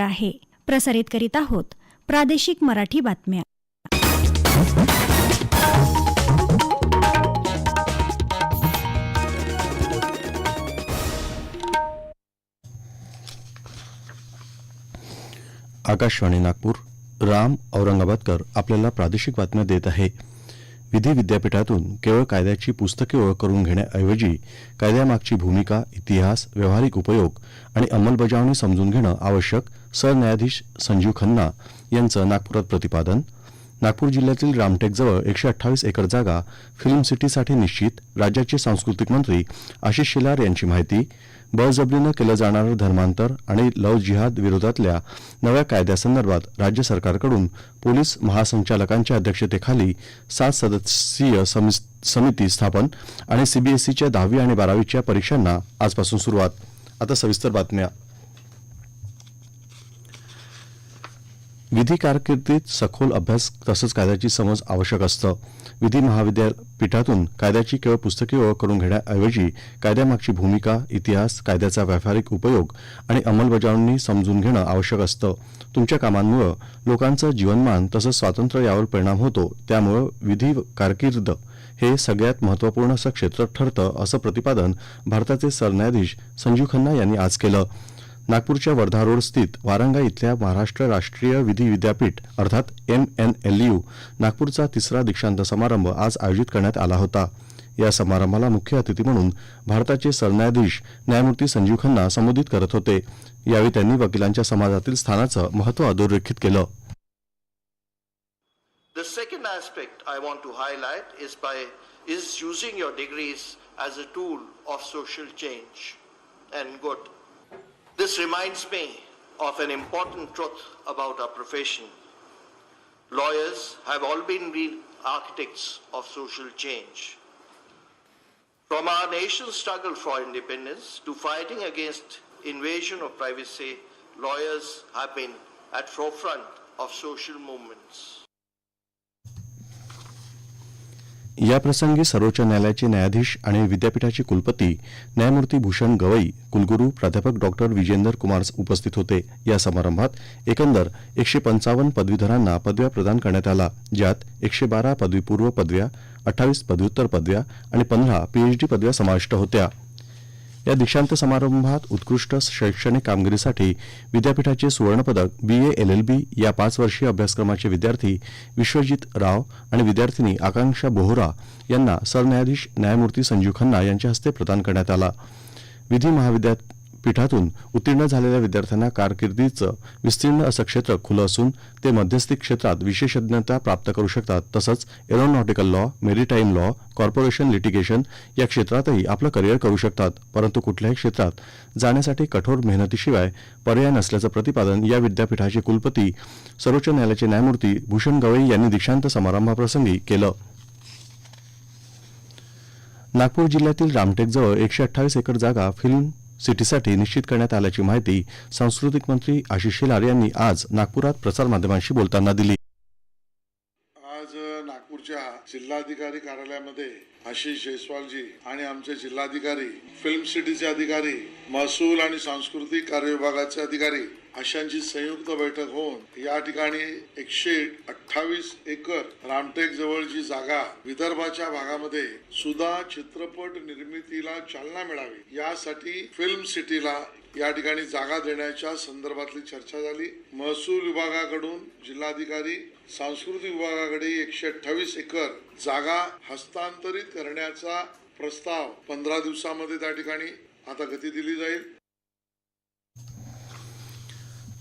आहे. प्रसारित करीत आहोत प्रादेशिक मराठी बातम्या. आकाशवाणी नागपूर राम औरंगाबादकर आपल्याला प्रादेशिक बातम्या देत आहे. विधी विद्यापीठातून केवळ कायद्याची पुस्तके ओळख करून घेण्याऐवजी कायद्यामागची भूमिका इतिहास व्यावहारिक उपयोग आणि अंमलबजावणी समजून घेणं आवश्यक सरन्यायाधीश संजीव खन्ना यांचं नागपुरात प्रतिपादन नागपूर जिल्ह्यातील रामटेकजवळ एकशे अठ्ठावीस एकर जागा फिल्म सिटीसाठी निश्चित राज्याचे सांस्कृतिक मंत्री आशिष शेलार यांची माहिती बळजबरीनं केलं जाणारं धर्मांतर आणि लव जिहाद विरोधातल्या नव्या कायद्यासंदर्भात राज्य सरकारकडून पोलीस महासंचालकांच्या अध्यक्षतेखाली सात सदस्यीय समिती स्थापन आणि सीबीएसईच्या दहावी आणि बारावीच्या परीक्षांना आजपासून सुरुवात. आता सविस्तर बातम्या. विधी कारकिर्दीत सखोल अभ्यास तसंच कायद्याची समज आवश्यक असतं. विधी महाविद्यापीठातून कायद्याची केवळ पुस्तकी ओळख करून घेण्याऐवजी कायद्यामागची भूमिका इतिहास कायद्याचा व्यावहारिक उपयोग आणि अंमलबजावणी समजून घेणं आवश्यक असतं. तुमच्या कामांमुळं लोकांचं जीवनमान तसंच स्वातंत्र्य यावर परिणाम होतो. त्यामुळं विधी कारकिर्द हे सगळ्यात महत्त्वपूर्ण असं क्षेत्र ठरतं असं प्रतिपादन भारताचे सरन्यायाधीश संजीव खन्ना यांनी आज केलं. नागपूरच्या वर्धा रोड स्थित वारंगा इथल्या महाराष्ट्र राष्ट्रीय विधी विद्यापीठ अर्थात एम एन एल यू नागपूरचा तिसरा दीक्षांत समारंभ आज आयोजित करण्यात आला होता. या समारंभाला मुख्य अतिथी म्हणून भारताचे सरन्यायाधीश न्यायमूर्ती संजीव खन्ना संबोधित करत होते. यावेळी त्यांनी वकिलांच्या समाजातील स्थानाचं महत्त्व अधोरेखित केलं. The second aspect I want to highlight is by is using your degrees as a tool of social change. And good. This reminds me of an important truth about our profession. Lawyers have all been architects of social change. From our nation's struggle for independence to fighting against invasion of privacy, lawyers have been at forefront of social movements. याप्रसंगी सर्वोच्च न्यायालयाचे न्यायाधीश आणि विद्यापीठाचे कुलपती न्यायमूर्ती भूषण गवई कुलगुरू प्राध्यापक डॉक्टर विजेंदर कुमार उपस्थित होते. या समारंभात एकंदर एकशे पंचावन्न पदवीधरांना पदव्या प्रदान करण्यात आला ज्यात एकशे बारा पदवीपूर्व पदव्या अठ्ठावीस पदव्युत्तर पदव्या आणि पंधरा पीएचडी पदव्या समाविष्ट होत्या. या दीक्षांत समारंभात उत्कृष्ट शैक्षणिक कामगिरीसाठी विद्यापीठाचे सुवर्णपदक बी ए एल एल बी या पाच वर्षीय अभ्यासक्रमाचे विद्यार्थी विश्वजित राव आणि विद्यार्थिनी आकांक्षा बोहरा यांना सरन्यायाधीश न्यायमूर्ती संजीव खन्ना यांच्या हस्ते प्रदान करण्यात आला. विधी पीठातून उत्तीर्ण झालेल्या विद्यार्थ्यांना कारकिर्दीचं विस्तीर्ण असं क्षेत्र खुलं असून ते मध्यस्थी क्षेत्रात विशेषज्ञता प्राप्त करू शकतात. तसंच aeronautical law maritime law corporation litigation या क्षेत्रातही आपलं करिअर करू शकतात. परंतु कुठल्याही क्षेत्रात जाण्यासाठी कठोर मेहनतीशिवाय पर्याय नसल्याचं प्रतिपादन या विद्यापीठाचे कुलपती सर्वोच्च न्यायालयाचे न्यायमूर्ती भूषण गवई यांनी दीक्षांत समारंभाप्रसंगी केलं. नागपूर जिल्ह्यातील रामटेकजवळ एकशे अठ्ठावीस एकर जागा फिल्म सिटीसाठी निश्चित करण्यात आल्याची माहिती सांस्कृतिक मंत्री आशिष शेलार यांनी आज नागपुरात प्रसारमाध्यमांशी बोलताना दिली आज अ, नागपूरच्या जिल्हाधिकारी कार्यालयामध्ये आशिष जयस्वालजी आणि आमचे जिल्हाधिकारी फिल्म सिटीचे अधिकारी महसूल आणि सांस्कृतिक कार्य विभागाचे अधिकारी अशांची संयुक्त बैठक होऊन या ठिकाणी एकशे अठ्ठावीस एकर रामटेक जवळची जागा विदर्भाच्या भागामध्ये सुद्धा चित्रपट निर्मितीला चालना मिळावी यासाठी फिल्म सिटीला या ठिकाणी जागा देण्याच्या संदर्भातली चर्चा झाली. महसूल विभागाकडून जिल्हाधिकारी सांस्कृतिक विभागाकडे एकशे अठ्ठावीस एकर जागा हस्तांतरित करण्याचा प्रस्ताव पंधरा दिवसामध्ये त्या ठिकाणी आता गती दिली जाईल.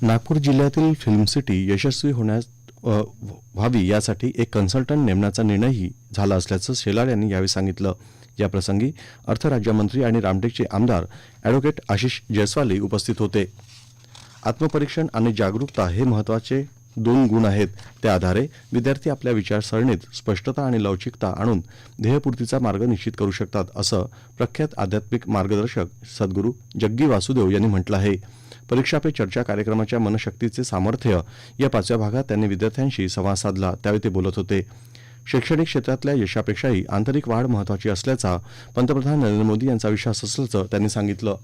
नागपूर जिल्ह्यातील फिल्म सिटी यशस्वी होण्यास व्हावी यासाठी एक कन्सल्टंट नेमण्याचा निर्णयही झाला असल्याचं शेलार यांनी यावेळी सांगितलं. याप्रसंगी अर्थराज्यमंत्री अर्थ राज्यमंत्री आणि रामटेकचे आमदार ॲडव्होकेट आशिष जयस्वाली उपस्थित होते. आत्मपरीक्षण आणि जागरूकता हे महत्त्वाचे दोन गुण आहेत. त्या आधारे विद्यार्थी आपल्या विचारसरणीत स्पष्टता आणि लवचिकता आणून ध्येयपूर्तीचा मार्ग निश्चित करू शकतात असं प्रख्यात आध्यात्मिक मार्गदर्शक सद्गुरू जग्गी वासुदेव यांनी म्हटलं आहे. परीक्षा पे चर्चा कार्यक्रमाच्या मनशक्तीचे सामर्थ्य या पाचव्या भागात त्यांनी विद्यार्थ्यांशी संवाद साधला त्यावेळी ते बोलत होते. शैक्षणिक क्षेत्रातल्या यशापेक्षाही आंतरिक वाढ महत्वाची असल्याचा पंतप्रधान नरेंद्र मोदी यांचा विश्वास असल्याचं त्यांनी सांगितलं.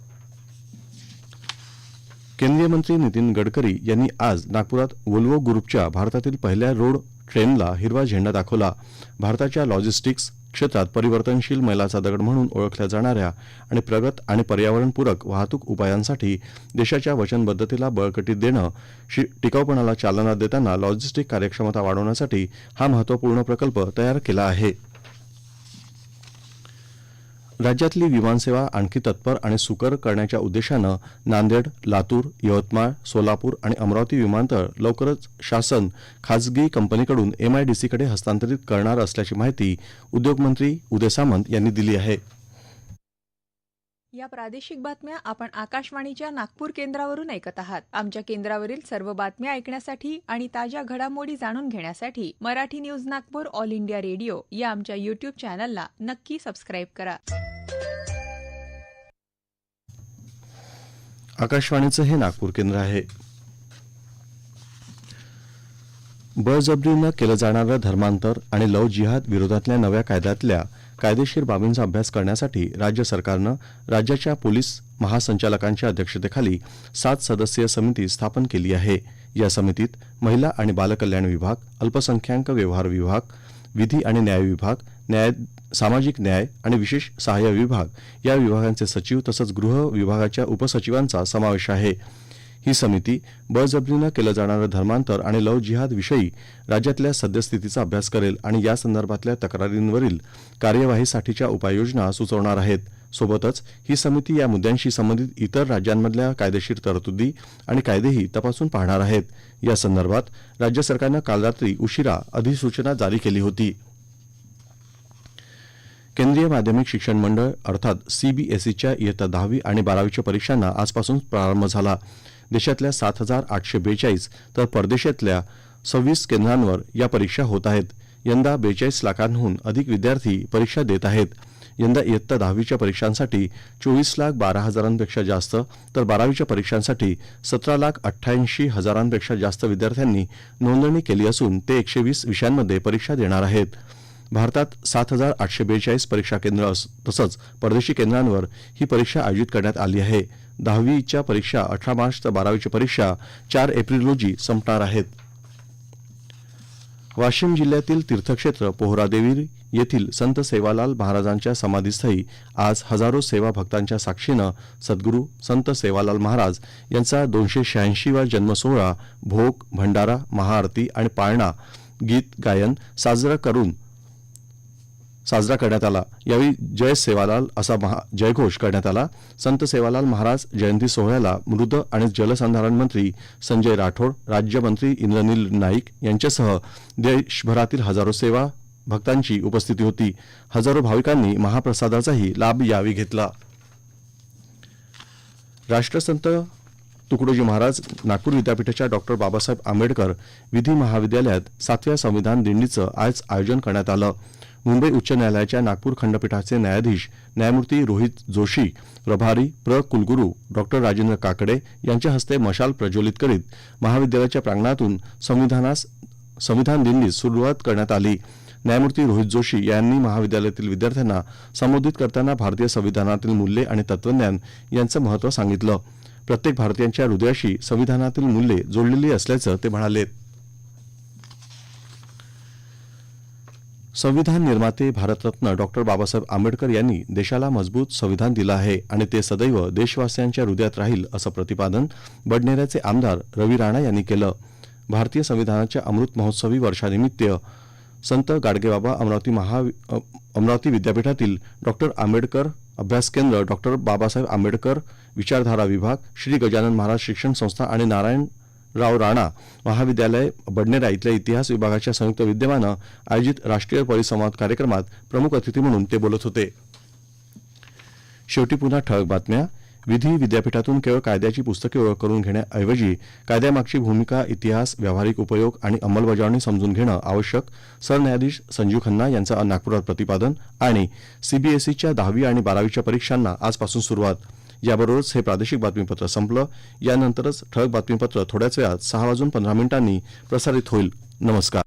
केंद्रीय मंत्री नितीन गडकरी यांनी आज नागपुरात वोल्वो ग्रुपच्या भारतातील पहिल्या रोड ट्रेनला हिरवा झेंडा दाखवला. भारताच्या लॉजिस्टिक्स क्षेत्रात परिवर्तनशील मैलाचा दगड म्हणून ओळखल्या जाणाऱ्या आणि प्रगत आणि पर्यावरणपूरक वाहतूक उपायांसाठी देशाच्या वचनबद्धतेला बळकटी देणं शि- टिकाऊपणाला चालना देताना लॉजिस्टिक कार्यक्षमता वाढवण्यासाठी हा महत्त्वपूर्ण प्रकल्प तयार केला आहे. राज्यातली विमानसेवा आणखी तत्पर आणि सुकर करण्याच्या उद्देशानं नांदेड लातूर यवतमाळ सोलापूर आणि अमरावती विमानतळ लवकरच शासन खाजगी कंपनीकडून एमआयडीसीकडे हस्तांतरित करणार असल्याची माहिती उद्योगमंत्री उदय सामंत यांनी दिली आहे. या प्रादेशिक बातम्या आपण आकाशवाणीच्या नागपूर केंद्रावरून ऐकत आहात. आमच्या केंद्रावरील सर्व बातम्या ऐकण्यासाठी आणि ताज्या घडामोडी जाणून घेण्यासाठी Marathi news Nagpur All India Radio या आमच्या युट्यूब चॅनलला नक्की सबस्क्राईब करा. आकाशवाणीचं हे नागपूर केंद्र आहे. बळजबरीनं केलं जाणारं धर्मांतर आणि लव जिहाद विरोधातल्या नव्या कायद्यातल्या कायदेशीर बाबींचा अभ्यास करण्यासाठी राज्य सरकारनं राज्याच्या पोलीस महासंचालकांच्या अध्यक्षतेखाली सात सदस्यीय समिती स्थापन केली आहे. या समितीत महिला आणि बालकल्याण विभाग अल्पसंख्याक व्यवहार विभाग विधी आणि न्याय विभाग न्याय सामाजिक न्याय आणि विशेष सहाय्य विभाग या विभागांचे सचिव तसंच गृह विभागाच्या उपसचिवांचा समावेश आहे. ही समिती बळजबरीनं केलं जाणारं धर्मांतर आणि लव जिहाद विषयी राज्यातल्या सद्यस्थितीचा अभ्यास करेल आणि या संदर्भातल्या तक्रारींवरील कार्यवाहीसाठीच्या उपाययोजना सुचवणार आहेत. सोबतच ही समिती या मुद्द्यांशी संबंधित इतर राज्यांमधल्या कायदेशीर तरतुदी आणि कायदेही तपासून पाहणार आहेत. या संदर्भात राज्य सरकारनं काल रात्री उशिरा अधिसूचना जारी केली होती. केंद्रीय माध्यमिक शिक्षण मंडळ अर्थात सीबीएसईच्या इयत्ता दहावी आणि बारावीच्या परीक्षांना आजपासून प्रारंभ झाला. देशातल्या सात हजार आठशे बेचाळीस तर परदेशातल्या सव्वीस केंद्रांवर या परीक्षा होत आहेत. यंदा बेचाळीस लाखांहून अधिक विद्यार्थी परीक्षा देत आहेत. यंदा इयत्ता दहावीच्या परीक्षांसाठी चोवीस लाख बारा हजारांपेक्षा जास्त तर बारावीच्या परीक्षांसाठी सतरा लाख अठ्ठ्याऐंशी हजारांपेक्षा जास्त विद्यार्थ्यांनी नोंदणी केली असून ते एकशे वीस विषयांमध्ये परीक्षा देणार आहेत. भारतात सात हजार आठशे बेचाळीस परीक्षा केंद्र तसंच परदेशी केंद्रांवर ही परीक्षा आयोजित करण्यात आली आहे. दहावीच्या परीक्षा अठरा मार्च तर बारावीची परीक्षा चार एप्रिल रोजी संपणार आहेत. वाशिम जिल्ह्यातील तीर्थक्षेत्र पोहरादेवी येथील संत सेवालाल महाराजांच्या समाधीस्थळी आज हजारो सेवा भक्तांच्या साक्षीनं सद्गुरू संत सेवालाल महाराज यांचा दोनशे शहाऐंशीवा जन्मसोहळा भोग भंडारा महाआरती आणि पाळणा गीत गायन साजरा करून साजरा करण्यात आला. यावेळी जय सेवालाल असा महा जयघोष करण्यात आला. संत सेवालाल महाराज जयंती सोहळ्याला मृद आणि जलसंधारण मंत्री संजय राठोड राज्यमंत्री इंद्रनील नाईक यांच्यासह देशभरातील हजारो सेवा भक्तांची उपस्थिती होती. हजारो भाविकांनी महाप्रसादाचाही लाभ यावेळी घेतला. राष्ट्रसंत तुकडोजी महाराज नागपूर विद्यापीठाच्या डॉक्टर बाबासाहेब आंबेडकर विधी महाविद्यालयात सातव्या संविधान दिंडीचं आज आयोजन करण्यात आलं. मुंबई उच्च न्यायालयाच्या नागपूर खंडपीठाचे न्यायाधीश न्यायमूर्ती रोहित जोशी प्रभारी प्र. कुलगुरू डॉक्टर राजेंद्र काकडे यांच्या हस्ते मशाल प्रज्वलित करीत महाविद्यालयाच्या प्रांगणातून संविधानास संविधान दिंडीस सुरुवात करण्यात आली. न्यायमूर्ती रोहित जोशी यांनी महाविद्यालयातील विद्यार्थ्यांना संबोधित करताना भारतीय संविधानातील मूल्ये आणि तत्वज्ञान यांचं महत्त्व सांगितलं. प्रत्येक भारतीयांच्या हृदयाशी संविधानातील मूल्ये जोडलेली असल्याचं ते म्हणालेत संविधान निर्माते भारतरत्न डॉक्टर बाबासाहेब आंबेडकर यांनी देशाला मजबूत संविधान दिलं आहे आणि ते सदैव देशवासियांच्या हृदयात राहील असं प्रतिपादन बडनेऱ्याचे आमदार रवी राणा यांनी केलं. भारतीय संविधानाच्या अमृत महोत्सवी वर्षानिमित्त संत गाडगेबाबा अमरावती महा अमरावती विद्यापीठातील डॉक्टर आंबेडकर अभ्यास केंद्र डॉक्टर बाबासाहेब आंबेडकर विचारधारा विभाग श्री गजानन महाराज शिक्षण संस्था आणि नारायण राव राणा महाविद्यालय बडनेरा इथल्या इतिहास विभागाच्या संयुक्त विद्यमानं आयोजित राष्ट्रीय परिसंवाद कार्यक्रमात प्रमुख अतिथी म्हणून ते बोलत होते. शेवटी पुन्हा ठळक बातम्या. विधी विद्यापीठातून केवळ कायद्याची पुस्तके ओळख करून घेण्याऐवजी कायद्यामागची भूमिका इतिहास व्यावहारिक उपयोग आणि अंमलबजावणी समजून घेणं आवश्यक सरन्यायाधीश संजीव खन्ना यांचं नागपुरात प्रतिपादन आणि सीबीएसईच्या दहावी आणि बारावीच्या परीक्षांना आजपासून सुरुवात. याबरोबरच हे प्रादेशिक बातमीपत्र संपलं. यानंतरच ठळक बातमीपत्र थोड्याच वेळात सहा वाजून पंधरा मिनिटांनी प्रसारित होईल. नमस्कार.